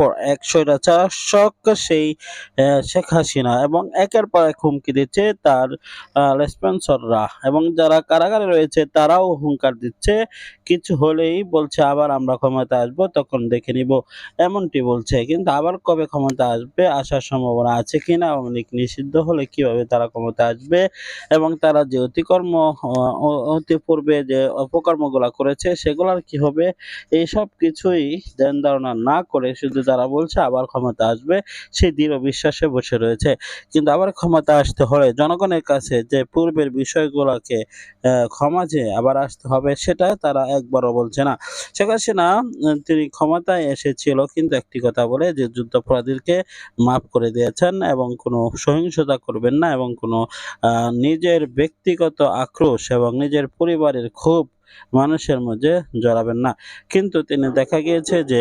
পর এক স্বৈরাচার শক সেই শেখ হাসিনা এবং একের পর এক হুমকি দিচ্ছে তার রেসপন্সররা এবং যারা কারাগারে রয়েছে তারাও হুঙ্কার দিচ্ছে। কিছু হলেই বলছে আবার আমরা ক্ষমতা আসব, তখন দেখে নিব। এমনটি বলছে, কিন্তু আবার কবে ক্ষমতা আসবে আসার সম্ভাবনা আছে আওয়ামী লীগ নিষিদ্ধ হলে কীভাবে তারা ক্ষমতা আসবে? এবং তারা যে অতিকর্ম অতি পূর্বে যে অপকর্মগুলা করেছে সেগুলার কি হবে? এই সব কিছুই ধ্যান ধারণা না করে শুধু তারা বলছে আবার ক্ষমতা আসবে সেই দৃঢ় বিশ্বাসে বসে রয়েছে। কিন্তু আবার ক্ষমতা আসতে হলে জনগণের কাছে যে পূর্বের বিষয়গুলোকে ক্ষমা যে আবার আসতে হবে, সেটা তারা একবারও বলছে না। শেখ হাসিনা তিনি ক্ষমতায় এসেছিল কিন্তু একটি কথা বলে যে যুদ্ধাপরাধীকে মাফ করে দিয়েছেন এবং কোনো সহিংসতা করবেন না এবং কোনো নিজের ব্যক্তিগত আক্রোশ এবং নিজের পরিবারের ক্ষোভ মানুষের মধ্যে জড়াবেন না। কিন্তু তিনি দেখা গিয়েছে যে